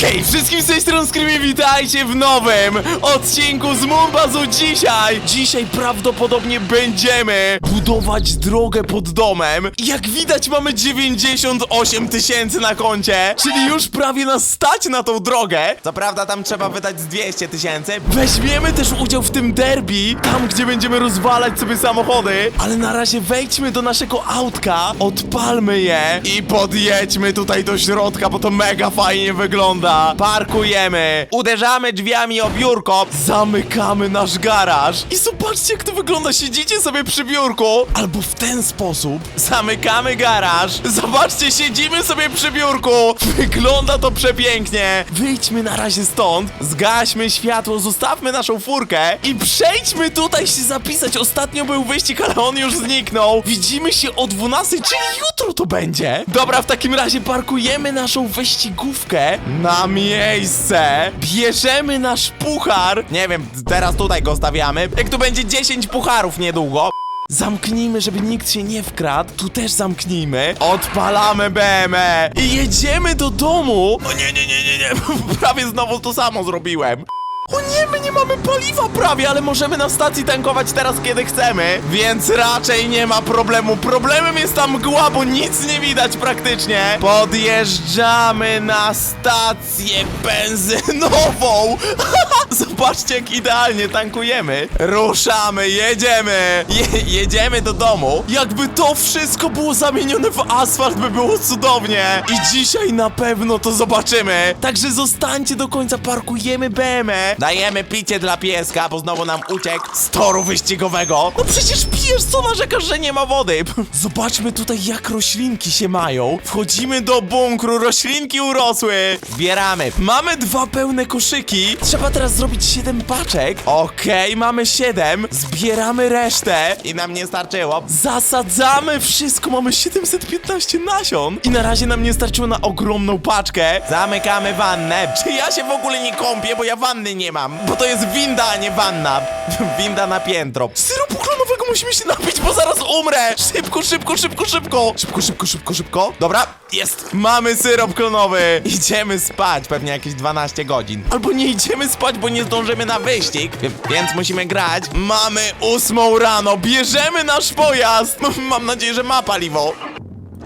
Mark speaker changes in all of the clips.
Speaker 1: Hej, wszystkim z tej strony witajcie w nowym odcinku z Moonbazu dzisiaj! Dzisiaj prawdopodobnie będziemy budować drogę pod domem. I Jak widać mamy 98 tysięcy na koncie, czyli już prawie nas stać na tą drogę. Co prawda tam trzeba wydać z 200 tysięcy. Weźmiemy też udział w tym derby, tam gdzie będziemy rozwalać sobie samochody, ale na razie wejdźmy do naszego autka, odpalmy je i podjedźmy tutaj do środka, bo to mega fajnie wygląda. Parkujemy, uderzamy drzwiami o biurko, zamykamy nasz garaż. I zobaczcie jak to wygląda, siedzicie sobie przy biurku, albo w ten sposób. Zamykamy garaż, zobaczcie, siedzimy sobie przy biurku, wygląda to przepięknie. Wyjdźmy na razie stąd, zgaśmy światło, zostawmy naszą furkę. I przejdźmy tutaj się zapisać. Ostatnio był wyścig, ale on już zniknął. Widzimy się o 12, czyli jutro to będzie. Dobra, w takim razie parkujemy naszą wyścigówkę na miejsce. Bierzemy nasz puchar. Nie wiem, teraz tutaj go stawiamy. Jak tu będzie 10 pucharów niedługo. Zamknijmy, żeby nikt się nie wkradł. Tu też zamknijmy. Odpalamy BME i jedziemy do domu. O nie, nie, nie, nie, nie. Prawie znowu to samo zrobiłem. O nie, my nie mamy paliwa prawie, ale możemy na stacji tankować teraz, kiedy chcemy, więc raczej nie ma problemu. Problemem jest ta mgła, bo nic nie widać praktycznie. Podjeżdżamy na stację benzynową. Zobaczcie, jak idealnie tankujemy. Ruszamy, jedziemy. Je jedziemy do domu. Jakby to wszystko było zamienione w asfalt, by było cudownie. I dzisiaj na pewno to zobaczymy. Także zostańcie do końca, parkujemy BME. Dajemy picie dla pieska, bo znowu nam uciekł z toru wyścigowego. No przecież pijesz, co narzekasz, że nie ma wody? Zobaczmy tutaj, jak roślinki się mają. Wchodzimy do bunkru, roślinki urosły. Zbieramy. Mamy dwa pełne koszyki. Trzeba teraz zrobić 7 paczek. Okej, mamy 7. Zbieramy resztę. I nam nie starczyło. Zasadzamy wszystko. Mamy 715 nasion. I na razie nam nie starczyło na ogromną paczkę. Zamykamy wannę. Czy ja się w ogóle nie kąpię, bo ja wanny nie mam. Bo to jest winda, a nie wanna. winda na piętro. Syropu klonowego musimy się napić, bo zaraz umrę. Szybko, szybko, szybko, szybko. Szybko, szybko, szybko, szybko. Dobra, jest. Mamy syrop klonowy. Idziemy spać. Pewnie jakieś 12 godzin. Albo nie idziemy spać, bo nie zdążymy na wyścig. Więc musimy grać. Mamy ósmą rano. Bierzemy nasz pojazd. Mam nadzieję, że ma paliwo.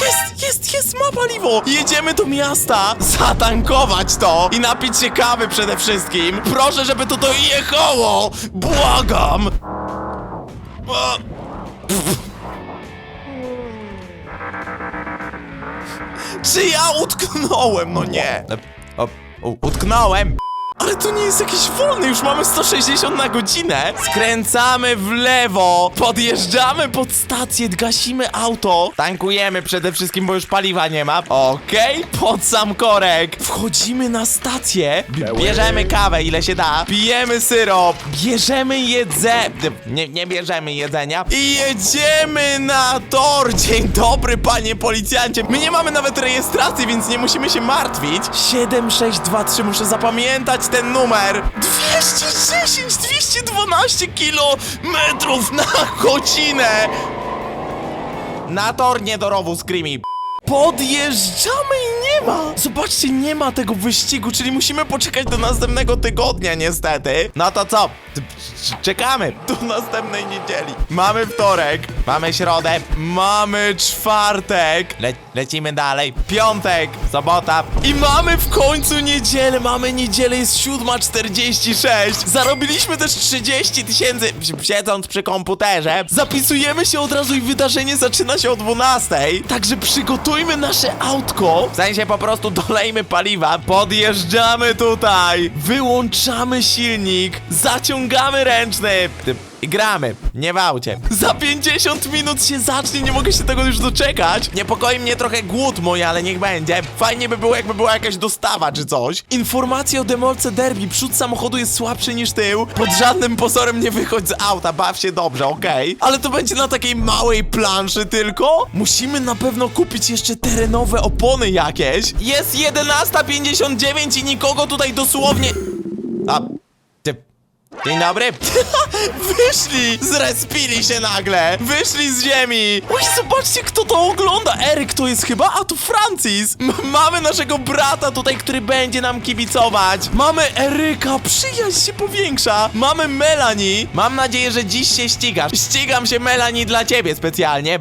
Speaker 1: Jest, jest, jest, ma paliwo! Jedziemy do miasta, zatankować to i napić się kawy przede wszystkim. Proszę, żeby to dojechało! Błagam! Czy ja utknąłem? No nie. O, utknąłem. Ale to nie jest jakiś wolny, już mamy 160 na godzinę. Skręcamy w lewo, podjeżdżamy pod stację, gasimy auto. Tankujemy przede wszystkim, bo już paliwa nie ma. Okej, pod sam korek. Wchodzimy na stację, bierzemy kawę, ile się da. Pijemy syrop, bierzemy jedzenie. Nie, nie bierzemy jedzenia. I jedziemy na tor. Dzień dobry, panie policjancie. My nie mamy nawet rejestracji, więc nie musimy się martwić. 7623, muszę zapamiętać ten numer. 210, 212 kilometrów na godzinę. Na tor nie do rowu, Screamy. Podjeżdżamy i nie ma! Zobaczcie, nie ma tego wyścigu, czyli musimy poczekać do następnego tygodnia niestety. No to co? Czekamy do następnej niedzieli. Mamy wtorek, mamy środę, mamy czwartek. Le lecimy dalej. Piątek, sobota i mamy w końcu niedzielę. Mamy niedzielę, jest 7.46. Zarobiliśmy też 30 tysięcy siedząc przy komputerze. Zapisujemy się od razu i wydarzenie zaczyna się o 12. Także przygotujmy nasze autko. W sensie po prostu dolejmy paliwa. Podjeżdżamy tutaj. Wyłączamy silnik. Zaciągamy ręczny. Gramy, nie w aucie. Za 50 minut się zacznie, nie mogę się tego już doczekać. Niepokoi mnie trochę głód mój, ale niech będzie. Fajnie by było, jakby była jakaś dostawa czy coś. Informacja o demolce derby. Przód samochodu jest słabszy niż tył. Pod żadnym pozorem nie wychodź z auta, baw się dobrze, okej? Ale to będzie na takiej małej planszy tylko? Musimy na pewno kupić jeszcze terenowe opony jakieś. Jest 11.59 i nikogo tutaj dosłownie... A. Dzień dobry. Wyszli! Zrespili się nagle! Wyszli z ziemi! Oj, zobaczcie, kto to ogląda! Eryk to jest chyba, a tu Francis! M mamy naszego brata tutaj, który będzie nam kibicować! Mamy Eryka, przyjaźń się powiększa! Mamy Melanie! Mam nadzieję, że dziś się ścigasz. Ścigam się, Melanie, dla ciebie specjalnie.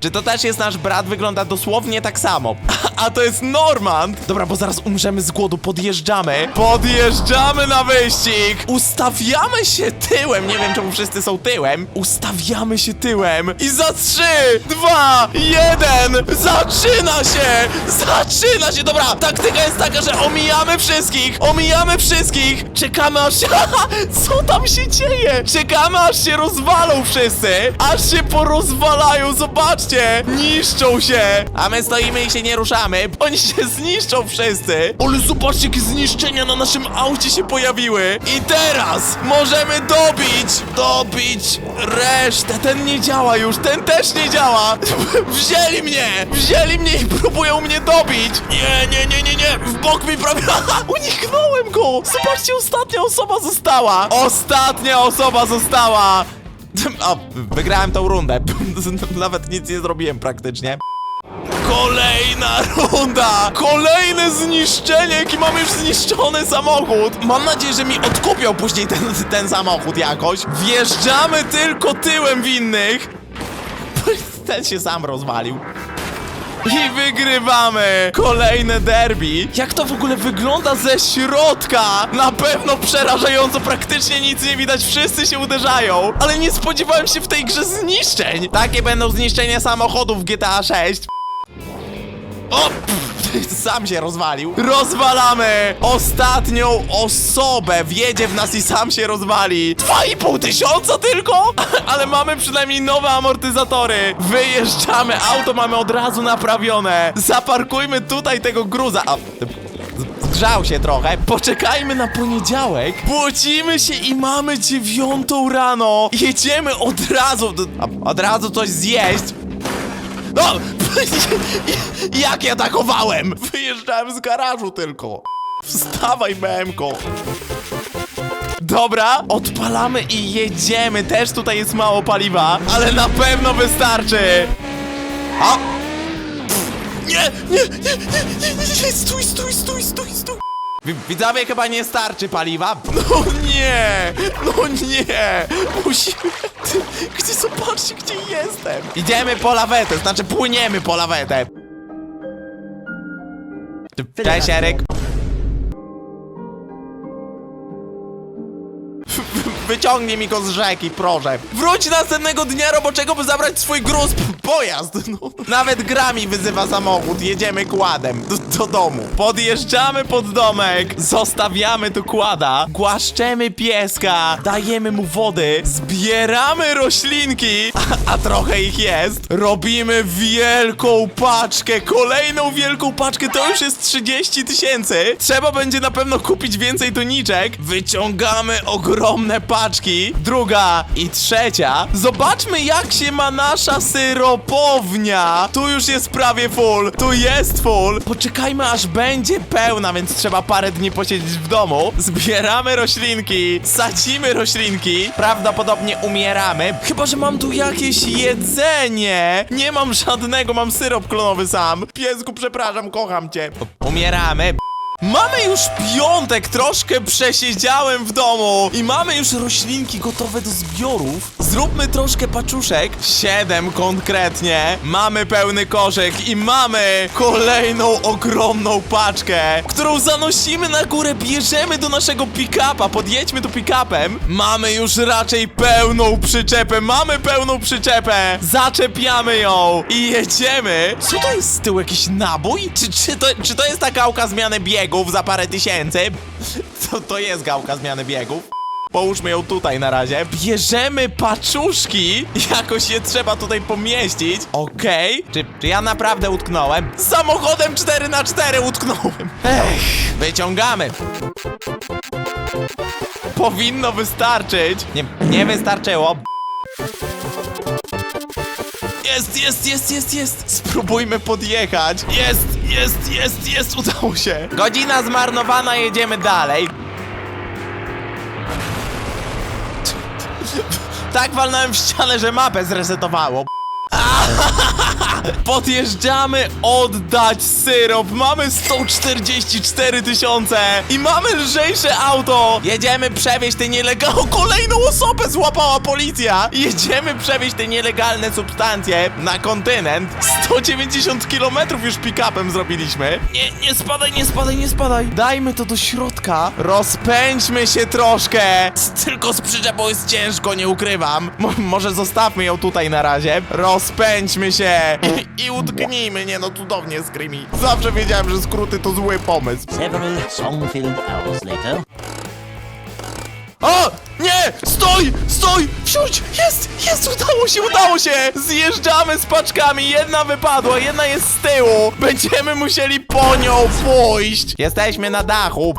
Speaker 1: Czy to też jest nasz brat? Wygląda dosłownie tak samo. A to jest Normand! Dobra, bo zaraz umrzemy z głodu, podjeżdżamy. Podjeżdżamy na wyścig! Ustawiamy się tyłem, nie wiem czemu wszyscy są tyłem. Ustawiamy się tyłem i za trzy, dwa, jeden, zaczyna się! Zaczyna się! Dobra, taktyka jest taka, że omijamy wszystkich! Omijamy wszystkich! Czekamy aż się... Co tam się dzieje? Czekamy aż się rozwalą wszyscy! Aż się porozwalają, zobaczcie! Niszczą się! A my stoimy i się nie ruszamy. Oni się zniszczą wszyscy! Ale zobaczcie, jakie zniszczenia na naszym aucie się pojawiły! I teraz możemy dobić! Dobić resztę! Ten nie działa już, ten też nie działa! Wzięli mnie! Wzięli mnie i próbują mnie dobić! Nie, nie, nie, nie, nie! W bok mi prawie... Uniknąłem go! Zobaczcie, ostatnia osoba została! Ostatnia osoba została! O, wygrałem tą rundę. Nawet nic nie zrobiłem praktycznie. Kolejna runda! Kolejne zniszczenie, jaki mamy już zniszczony samochód! Mam nadzieję, że mi odkupią później ten, ten samochód jakoś. Wjeżdżamy tylko tyłem winnych. Ten się sam rozwalił. I wygrywamy! Kolejne derby! Jak to w ogóle wygląda ze środka? Na pewno przerażająco, praktycznie nic nie widać, wszyscy się uderzają. Ale nie spodziewałem się w tej grze zniszczeń. Takie będą zniszczenia samochodów w GTA 6. O! Sam się rozwalił. Rozwalamy ostatnią osobę. Wjedzie w nas i sam się rozwali. 2,5 tysiąca tylko? Ale mamy przynajmniej nowe amortyzatory. Wyjeżdżamy, auto mamy od razu naprawione. Zaparkujmy tutaj tego gruza. A, Zgrzał się trochę. Poczekajmy na poniedziałek. Błocimy się i mamy dziewiątą rano. Jedziemy od razu. Od razu coś zjeść. No! Jak ja takowałem? Wyjeżdżałem z garażu tylko. Wstawaj, BMko. Dobra, odpalamy i jedziemy. Też tutaj jest mało paliwa, ale na pewno wystarczy. O! Nie, nie, nie, nie, nie, nie, nie, stój, stój, stój, stój, stój. Wi- Widzowie chyba nie starczy paliwa. No nie! No nie! Musimy... Ty, Gdzie zobaczcie, gdzie jestem? Idziemy po lawetę, znaczy płyniemy po lawetę. Cześć, Eryk. Wyciągnij mi go z rzeki, proszę. Wróć następnego dnia roboczego, by zabrać swój gruz, pojazd. No. Nawet gra mi wyzywa samochód, jedziemy kładem do, do domu. Podjeżdżamy pod domek, zostawiamy tu kłada, głaszczemy pieska, dajemy mu wody, zbieramy roślinki, a, a trochę ich jest. Robimy wielką paczkę, kolejną wielką paczkę, to już jest 30 tysięcy. Trzeba będzie na pewno kupić więcej toniczek. Wyciągamy ogromne paczki. Druga i trzecia. Zobaczmy jak się ma nasza syropownia. Tu już jest prawie full. Tu jest full. Poczekajmy aż będzie pełna, więc trzeba parę dni posiedzieć w domu. Zbieramy roślinki. Sadzimy roślinki. Prawdopodobnie umieramy. Chyba, że mam tu jakieś jedzenie. Nie mam żadnego, mam syrop klonowy sam. Piesku, przepraszam, kocham cię. Umieramy. Mamy już piątek, troszkę przesiedziałem w domu i mamy już roślinki gotowe do zbiorów. Zróbmy troszkę paczuszek, siedem konkretnie. Mamy pełny koszyk i mamy kolejną ogromną paczkę, którą zanosimy na górę, bierzemy do naszego pick-upa, podjedźmy tu pick-upem. Mamy już raczej pełną przyczepę, mamy pełną przyczepę. Zaczepiamy ją i jedziemy. Co to jest z tyłu, jakiś nabój? Czy, czy, to, czy to jest ta gałka zmiany biegów za parę tysięcy? To, to jest gałka zmiany biegów. Połóżmy ją tutaj na razie. Bierzemy paczuszki. Jakoś je trzeba tutaj pomieścić. Okej. Czy, czy ja naprawdę utknąłem? Samochodem 4 na 4 utknąłem. Ech, wyciągamy. Powinno wystarczyć. Nie, nie wystarczyło. Jest, jest, jest, jest, jest! Spróbujmy podjechać. Jest, jest, jest, jest, udało się. Godzina zmarnowana, jedziemy dalej. Tak walnąłem w ścianę, że mapę zresetowało. Podjeżdżamy oddać syrop. Mamy 144 tysiące i mamy lżejsze auto. Jedziemy przewieźć te nielegalne. Kolejną osobę złapała policja. Jedziemy przewieźć te nielegalne substancje na kontynent. 190 kilometrów już pick-upem zrobiliśmy. Nie, nie spadaj, nie spadaj, nie spadaj. Dajmy to do środka. Rozpędźmy się troszkę. Tylko z przyczepą jest ciężko, nie ukrywam. Mo- może zostawmy ją tutaj na razie. Rozpędźmy się i, utknijmy. Nie no, cudownie, Screamy. Zawsze wiedziałem, że skróty to zły pomysł.
Speaker 2: Several song-filled hours later.
Speaker 1: O! Nie! Stój! Stój! Wsiądź! Jest! Jest! Udało się! Udało się! Zjeżdżamy z paczkami! Jedna wypadła, jedna jest z tyłu! Będziemy musieli po nią pójść! Jesteśmy na dachu!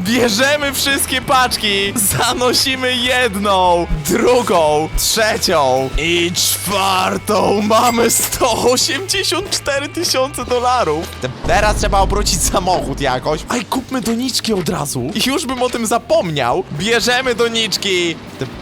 Speaker 1: Bierzemy wszystkie paczki, zanosimy jedną, drugą, trzecią i czwartą. Mamy 184 tysiące dolarów. Te- Teraz trzeba obrócić samochód jakoś. Aj, kupmy doniczki od razu. I już bym o tym zapomniał. Bierzemy doniczki. Te-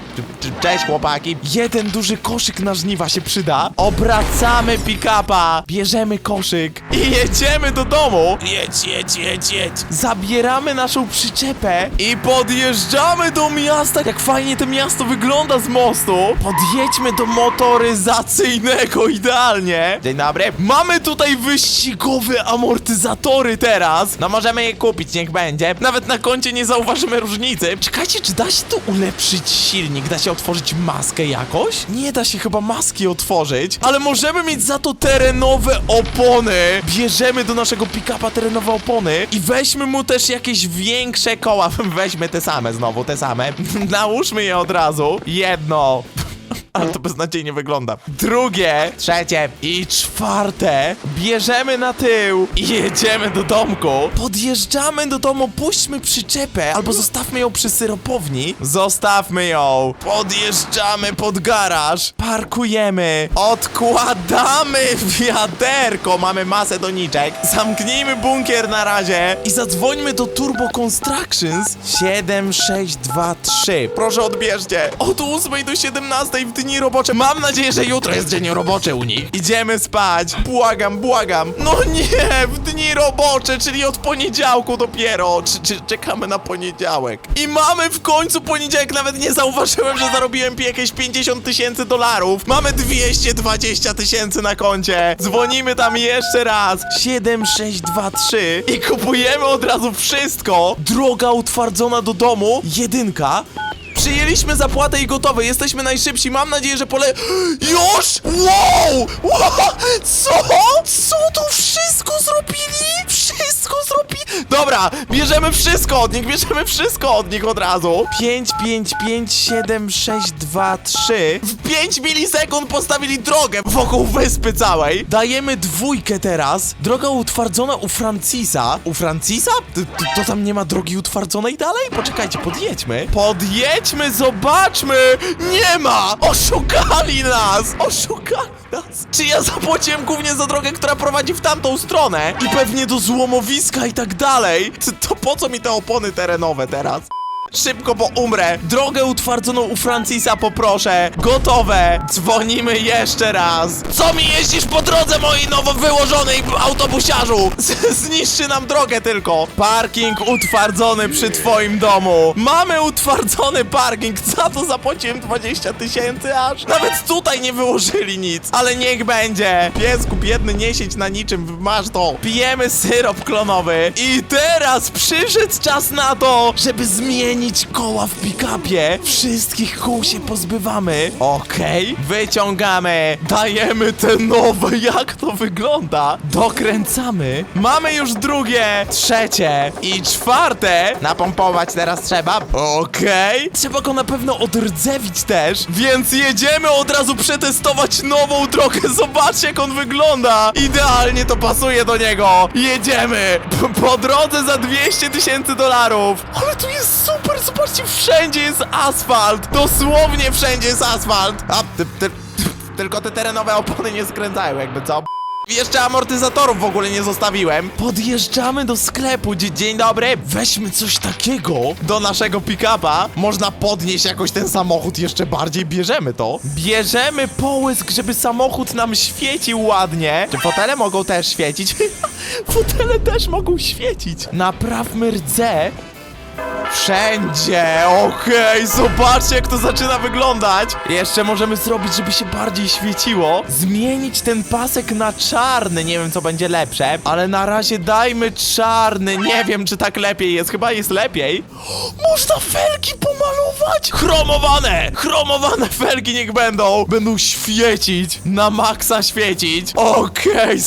Speaker 1: Cześć chłopaki. Jeden duży koszyk na żniwa się przyda. Obracamy pick-upa. Bierzemy koszyk i jedziemy do domu. Jedź, jedź, jedź, jedź. Zabieramy naszą przyczepę i podjeżdżamy do miasta. Jak fajnie to miasto wygląda z mostu. Podjedźmy do motoryzacyjnego idealnie. Dzień dobry. Mamy tutaj wyścigowe amortyzatory teraz. No możemy je kupić, niech będzie. Nawet na koncie nie zauważymy różnicy. Czekajcie, czy da się tu ulepszyć silnik? Da się otworzyć maskę jakoś? Nie da się chyba maski otworzyć, ale możemy mieć za to terenowe opony. Bierzemy do naszego pick-upa terenowe opony i weźmy mu też jakieś większe koła. Weźmy te same znowu, te same. Nałóżmy je od razu. Jedno. Ale to beznadziejnie wygląda. Drugie, trzecie i czwarte bierzemy na tył i jedziemy do domku. Podjeżdżamy do domu, puśćmy przyczepę albo zostawmy ją przy syropowni. Zostawmy ją. Podjeżdżamy pod garaż, parkujemy, odkładamy wiaderko. Mamy masę doniczek. Zamknijmy bunkier na razie i zadzwońmy do Turbo Constructions 7623. Proszę odbierzcie. Od 8 do 17 w dni robocze. Mam nadzieję, że jutro jest dzień roboczy u nich. Idziemy spać. Błagam, błagam. No nie, w dni robocze, czyli od poniedziałku dopiero. Czy, czy czekamy na poniedziałek? I mamy w końcu poniedziałek. Nawet nie zauważyłem, że zarobiłem jakieś 50 tysięcy dolarów. Mamy 220 tysięcy na koncie. Dzwonimy tam jeszcze raz. 7623 i kupujemy od razu wszystko. Droga utwardzona do domu. Jedynka. Przyjęliśmy zapłatę i gotowe, jesteśmy najszybsi, mam nadzieję, że pole... Już! Wow! wow! Co? Co tu wszystko zrobili? Wszystko zrobili? Dobra, bierzemy wszystko od nich, bierzemy wszystko od nich od razu. 5, 5, 5, 7, 6, 2, 3. W 5 milisekund postawili drogę wokół wyspy całej. Dajemy dwójkę teraz. Droga utwardzona u Francisa. U Francisa? To, to, tam nie ma drogi utwardzonej dalej? Poczekajcie, podjedźmy. Podjedźmy, zobaczmy! Nie ma! Oszukali nas! Oszukali nas! Czy ja zapłaciłem głównie za drogę, która prowadzi w tamtą stronę? I pewnie do złomowiska i tak dalej. To, to po co mi te opony terenowe teraz? Szybko, bo umrę. Drogę utwardzoną u Francisa poproszę. Gotowe. Dzwonimy jeszcze raz. Co mi jeździsz po drodze, moi nowo wyłożonej autobusiarzu? Z zniszczy nam drogę tylko. Parking utwardzony przy twoim domu. Mamy utwardzony parking. Za to zapłaciłem 20 tysięcy aż. Nawet tutaj nie wyłożyli nic. Ale niech będzie. Piesku biedny, nie siedź na niczym. Masz to. Pijemy syrop klonowy. I teraz przyszedł czas na to, żeby zmienić koła w pick-upie. Wszystkich kół się pozbywamy. Okej. Wyciągamy. Dajemy te nowe. Jak to wygląda? Dokręcamy. Mamy już drugie, trzecie i czwarte. Napompować teraz trzeba. Okej. Trzeba go na pewno odrdzewić też. Więc jedziemy od razu przetestować nową drogę. Zobaczcie jak on wygląda. Idealnie to pasuje do niego. Jedziemy. P po drodze za 200 tysięcy dolarów. Ale tu jest super. Zobaczcie, wszędzie jest asfalt. Dosłownie wszędzie jest asfalt. A, ty, ty, ty, tylko te terenowe opony nie skręcają jakby co. Jeszcze amortyzatorów w ogóle nie zostawiłem. Podjeżdżamy do sklepu. Dzie- Dzień dobry. Weźmy coś takiego do naszego pick-upa. Można podnieść jakoś ten samochód jeszcze bardziej. Bierzemy to. Bierzemy połysk, żeby samochód nam świecił ładnie. Czy fotele mogą też świecić? fotele też mogą świecić. Naprawmy rdze. Wszędzie, okej, zobaczcie jak to zaczyna wyglądać. Jeszcze możemy zrobić, żeby się bardziej świeciło. Zmienić ten pasek na czarny, nie wiem co będzie lepsze Ale na razie dajmy czarny, nie wiem czy tak lepiej jest, chyba jest lepiej. Można felgi pomalować? Chromowane, chromowane felgi niech będą. Będą świecić, na maksa świecić. Okej, okay,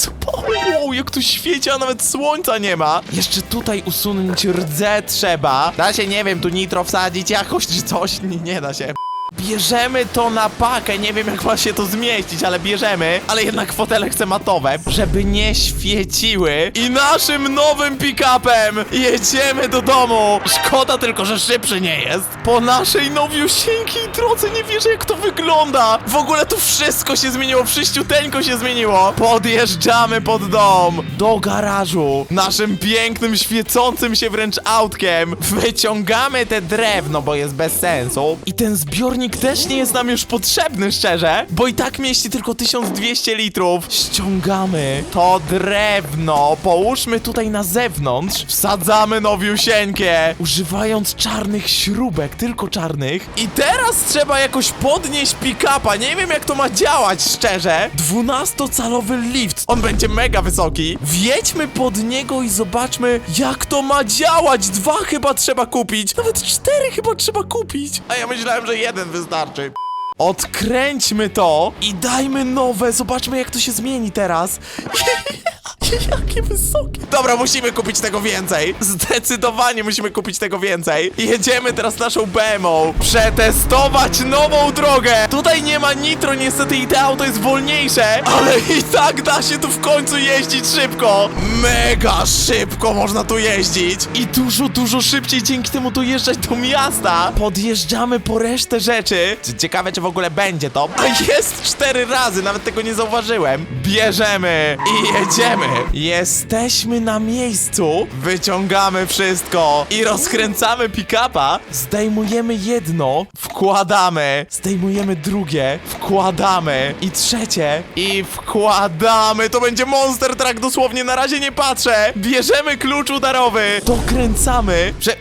Speaker 1: jak tu świeci, a nawet słońca nie ma. Jeszcze tutaj usunąć rdze trzeba. Da się, nie wiem, tu nitro wsadzić jakoś czy coś, nie, nie da się Bierzemy to na pakę, nie wiem jak ma się to zmieścić, ale bierzemy. Ale jednak fotele chcę matowe, żeby nie świeciły. I naszym nowym pick-upem jedziemy do domu. Szkoda tylko, że szybszy nie jest. Po naszej nowiusieńkiej drodze, nie wierzę jak to wygląda. W ogóle tu wszystko się zmieniło, wszyściuteńko się zmieniło. Podjeżdżamy pod dom, do garażu. Naszym pięknym, świecącym się wręcz autkiem. Wyciągamy te drewno, bo jest bez sensu. I ten zbiornik też nie jest nam już potrzebny, szczerze Bo i tak mieści tylko 1200 litrów. Ściągamy to drewno. Połóżmy tutaj na zewnątrz. Wsadzamy nowiusieńkie Używając czarnych śrubek, tylko czarnych. I teraz trzeba jakoś podnieść pick-upa. Nie wiem jak to ma działać, szczerze. 12-calowy lift. On będzie mega wysoki. Wjedźmy pod niego i zobaczmy jak to ma działać. Dwa chyba trzeba kupić. Nawet cztery chyba trzeba kupić. A ja myślałem, że jeden wystarczy Odkręćmy to i dajmy nowe. Zobaczmy, jak to się zmieni teraz. Jakie wysokie. Dobra, musimy kupić tego więcej. Zdecydowanie musimy kupić tego więcej. Jedziemy teraz naszą BMO. Przetestować nową drogę. Tutaj nie ma nitro, niestety i to auto jest wolniejsze. Ale i tak da się tu w końcu jeździć szybko. Mega szybko można tu jeździć. I dużo, dużo szybciej dzięki temu dojeżdżać do miasta. Podjeżdżamy po resztę rzeczy. Czy ciekawe, czy w ogóle będzie to. A jest cztery razy, nawet tego nie zauważyłem. Bierzemy i jedziemy. Jesteśmy na miejscu. Wyciągamy wszystko i rozkręcamy pick-upa. Zdejmujemy jedno, wkładamy. Zdejmujemy drugie, wkładamy. I trzecie i wkładamy. To będzie monster truck, dosłownie na razie nie patrzę. Bierzemy klucz udarowy. Dokręcamy. Prze...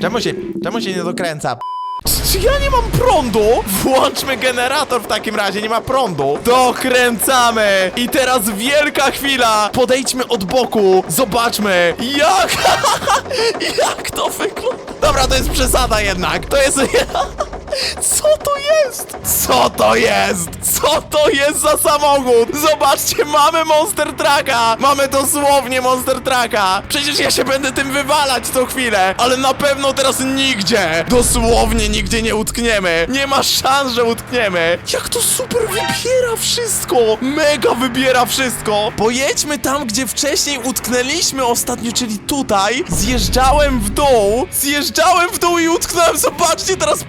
Speaker 1: Czemu się, czemu się nie dokręca? Ja nie mam prądu? Włączmy generator w takim razie, nie ma prądu. Dokręcamy. I teraz wielka chwila. Podejdźmy od boku. Zobaczmy, jak... jak to wygląda. Dobra, to jest przesada jednak. To jest... Co to jest? Co to jest? Co to jest za samochód? Zobaczcie, mamy Monster Trucka! Mamy dosłownie Monster Trucka! Przecież ja się będę tym wywalać co chwilę, ale na pewno teraz nigdzie! Dosłownie nigdzie nie utkniemy! Nie ma szans, że utkniemy! Jak to super wybiera wszystko! Mega wybiera wszystko! Pojedźmy tam, gdzie wcześniej utknęliśmy ostatnio, czyli tutaj. Zjeżdżałem w dół, zjeżdżałem w dół i utknąłem. Zobaczcie, teraz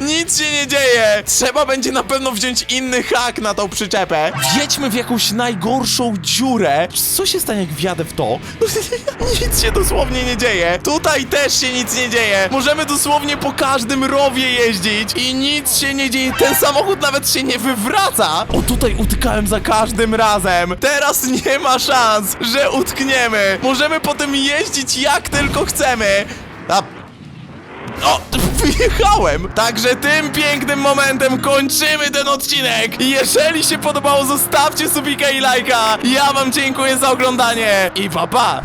Speaker 1: Nic się nie dzieje! Trzeba będzie na pewno wziąć inny hak na tą przyczepę. Wjedźmy w jakąś najgorszą dziurę. Co się stanie, jak wjadę w to? nic się dosłownie nie dzieje. Tutaj też się nic nie dzieje. Możemy dosłownie po każdym rowie jeździć i nic się nie dzieje. Ten samochód nawet się nie wywraca. O, tutaj utykałem za każdym razem. Teraz nie ma szans, że utkniemy. Możemy potem jeździć jak tylko chcemy. A o, wyjechałem! Także tym pięknym momentem kończymy ten odcinek. Jeżeli się podobało, zostawcie subika i lajka. Ja wam dziękuję za oglądanie i pa pa!